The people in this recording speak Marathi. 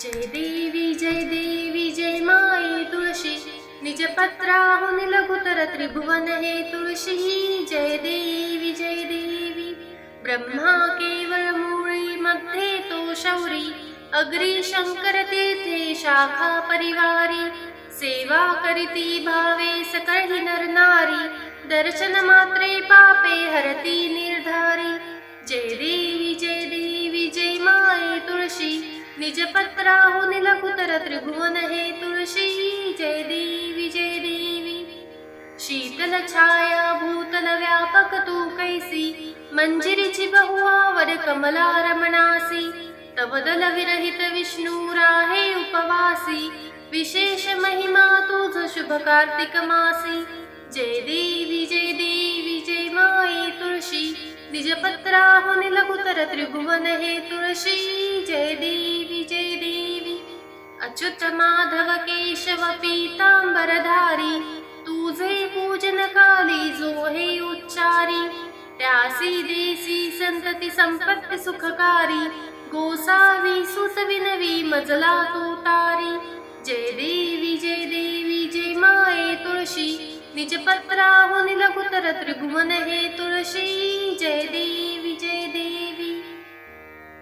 जय देवी जय देवी जय माई तुळशी. निजपत्राहुन लघुतर त्रिभुवन हे तुळशी. जय देवी जय देवी. ब्रह्मा केवळ मूळी मध्ये तो शौरी. अग्री शंकर तेथे शाखा परिवारी. सेवा करीती भावे सकळी नर नारी. दर्शन मात्रे पापे हरती निर्ध तुळशी निजपत्राहुन लघुतर त्रिभुवन हे तुळशी। जय देवी जय देवी। शीतल छाया भूतल व्यापक तू कैसी। मंजिरीची बहुआवर कमला रमणासी तबदल विरहित विष्णू राहे उपवासी। विशेष महिमा तुझ शुभ कार्तिक मासी। जय देवी जय देवी जय माई तुळशी। निजपत्राहुन लघुतर त्रिभुवन हे तुळशी। जय देवी जय देवी अच्युत माधव केशव पीतांबरधारी तुझे पूजन काली जो हे उच्चारी। त्यासी देसी संतती संपत्ती सुखकारी गोसावी सुतविनवी मजला तुतारी। जय देवी जय देवी जय माये तुळशी। निजपत्राहुन लघुतर